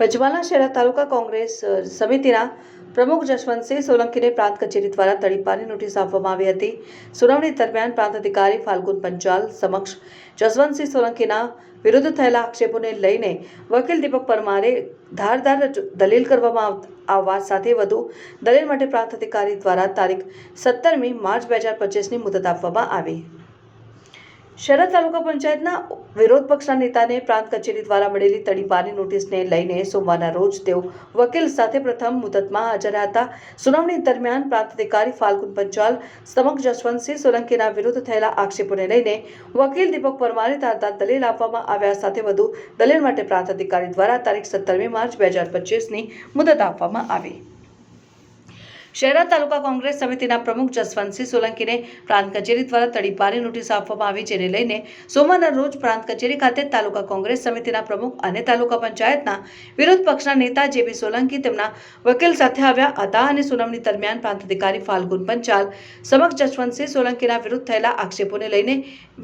પંચમહાલના શહેરા તાલુકા કોંગ્રેસ સમિતિના પ્રમુખ જશવંતસિંહ સોલંકીને પ્રાંત કચેરી દ્વારા તડીપારની નોટિસ આપવામાં આવી હતી. સુનાવણી દરમિયાન પ્રાંત અધિકારી ફાલ્ગુન પંચાલ સમક્ષ જસવંતસિંહ સોલંકીના વિરુદ્ધ થયેલા આક્ષેપોને લઈને વકીલ દીપક પરમારે ધારદાર દલીલ કરવામાં આવવા સાથે વધુ દલીલ માટે પ્રાંત અધિકારી દ્વારા તારીખ સત્તરમી માર્ચ બે હજાર પચીસની મુદત આપવામાં આવી. શરત તાલુકા પંચાયતના વિરોધ પક્ષના નેતાને પ્રાંત કચેરી દ્વારા મળેલી તડીપારની નોટિસને લઈને સોમવારના રોજ તેઓ વકીલ સાથે પ્રથમ મુદતમાં હાજર હતા. સુનાવણી દરમિયાન પ્રાંત અધિકારી ફાલ્ગુન પંચાલ સમક્ષ જશવંતસિંહ સોલંકીના વિરુદ્ધ થયેલા આક્ષેપોને લઈને વકીલ દીપક પરમારે તારતા દલીલ આપવામાં આવ્યા સાથે વધુ દલીલ માટે પ્રાંત અધિકારી દ્વારા તારીખ સત્તરમી માર્ચ બે હજાર પચીસની મુદત આપવામાં આવી. શહેરા તાલુકા કોંગ્રેસ સમિતિના પ્રમુખ જસવંતસિંહ સોલંકીને પ્રાંત કચેરી દ્વારા તડીપારી નોટિસ આપવામાં આવી, જેને લઈને સોમવારના રોજ પ્રાંત કચેરી ખાતે તાલુકા કોંગ્રેસ સમિતિના પ્રમુખ અને તાલુકા પંચાયતના વિરોધ પક્ષના નેતા જેબી સોલંકી તેમના વકીલ સાથે આવ્યા હતા અને સુનાવણી દરમિયાન પ્રાંત અધિકારી ફાલ્ગુન પંચાલ સમક્ષ જસવંતસિંહ સોલંકીના વિરુદ્ધ થયેલા આક્ષેપોને લઈને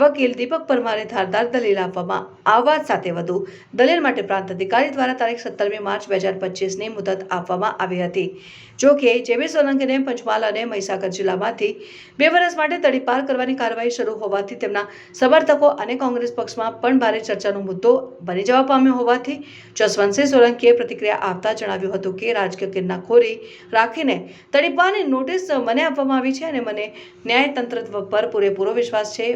વકીલ દીપક પરમારે ધારદાર દલીલ આપવામાં આવવા સાથે વધુ. દલીલ માટે પ્રાંત અધિકારી દ્વારા તારીખ સત્તરમી માર્ચ બે હજાર પચીસની મુદત આપવામાં આવી હતી. જોકે જેબી સોલંકીને પંચમહાલ અને મહીસાગર જિલ્લામાંથી બે વર્ષ માટે તડીપાર કરવાની કાર્યવાહી શરૂ હોવાથી તેમના સમર્થકો અને કોંગ્રેસ પક્ષમાં પણ ભારે ચર્ચાનો મુદ્દો બની જવા પામ્યો હોવાથી જસવંતસિંહ સોલંકીએ પ્રતિક્રિયા આપતા જણાવ્યું હતું કે રાજકીય કિન્નાખોરી રાખીને તડીપારની નોટિસ મને આપવામાં આવી છે અને મને ન્યાયતંત્ર પર પૂરેપૂરો વિશ્વાસ છે.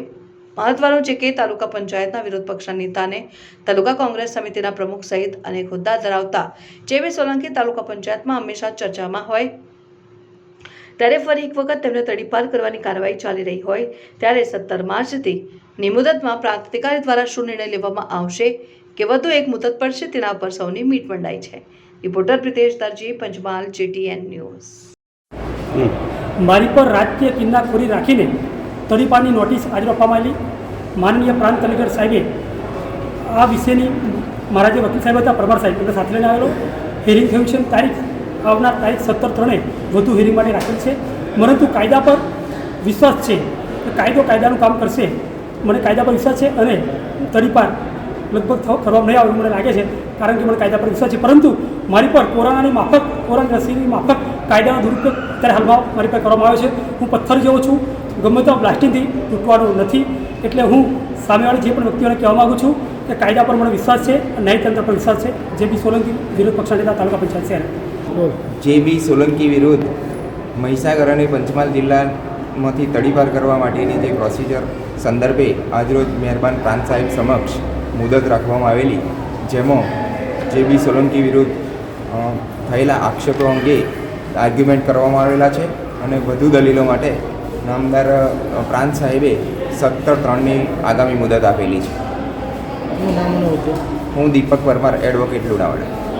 મહત્વનું છે કે તાલુકા પંચાયતના વિરોધ પક્ષના નેતાને તાલુકા કોંગ્રેસ સમિતિના પ્રમુખ સહિત અનેક હોદ્દા ધરાવતા. જેવી સોલંકી તાલુકા પંચાયતમાં હંમેશા ચર્ચામાં હોય ત્યારે ફરી એક વખત તેમને તડીપાર કરવાની કાર્યવાહી ચાલી રહી હોય ત્યારે સત્તર માર્ચથી નિમુદતમાં મુદતમાં દ્વારા શું નિર્ણય લેવામાં આવશે કે વધુ એક મુદત પડશે તેના પર સૌની મીટ મંડાઈ છે. Reporter Pritesh Darji, Panchmahal, JTN news. મારી પર રાજકીય કિન્નાખોરી રાખીને તડીપારની નોટિસ આજે આપવામાં આવેલી. માનનીય પ્રાંત કલેક્ટર સાહેબે આ વિશેની મારા જે વકીલ સાહેબ હતા પરમાર સાહેબ, એમને સાથે લઈને આવેલો. હિયરિંગ થયું છે તારીખ આવનાર તારીખ સત્તર ત્રણે વધુ હિયરિંગ માટે રાખેલ છે. પરંતુ કાયદા પર વિશ્વાસ છે કે કાયદો કાયદાનું કામ કરશે. મને કાયદા પર વિશ્વાસ છે અને તરીપાર લગભગ થવા નહીં આવે મને લાગે છે, કારણ કે મને કાયદા પર વિશ્વાસ છે. પરંતુ મારી પર કોરોનાની માફક, કોરોના રસીની માફક કાયદાનો દુરુપયોગ અત્યારે હાલમાં મારી પર કરવામાં આવ્યો છે. હું પથ્થર જેવો છું. ગમે તો બ્લાસ્ટિંગથી તૂટવાનો નથી. એટલે હું સામેવાળી જે પણ વ્યક્તિઓને કહેવા માગું છું કે કાયદા પર મને વિશ્વાસ છે ન્યાયતંત્ર પર વિશ્વાસ છે. જે બી સોલંકી વિરોધ પક્ષના નેતા, તાલુકા પંચાયત શહેર જે બી સોલંકી વિરુદ્ધ મહીસાગર અને પંચમહાલ જિલ્લામાંથી તડીપાર કરવા માટેની જે પ્રોસિજર સંદર્ભે આજરોજ મહેરબાન પ્રાંત સાહેબ સમક્ષ મુદત રાખવામાં આવેલી જેમાં જે બી સોલંકી વિરુદ્ધ થયેલા આક્ષેપો અંગે આર્ગ્યુમેન્ટ કરવામાં આવેલા છે અને વધુ દલીલો માટે નામદાર પ્રાંત સાહેબે સત્તર ત્રણની આગામી મુદત આપેલી છે. હું દીપક પરમાર એડવોકેટ લુણાવાડા.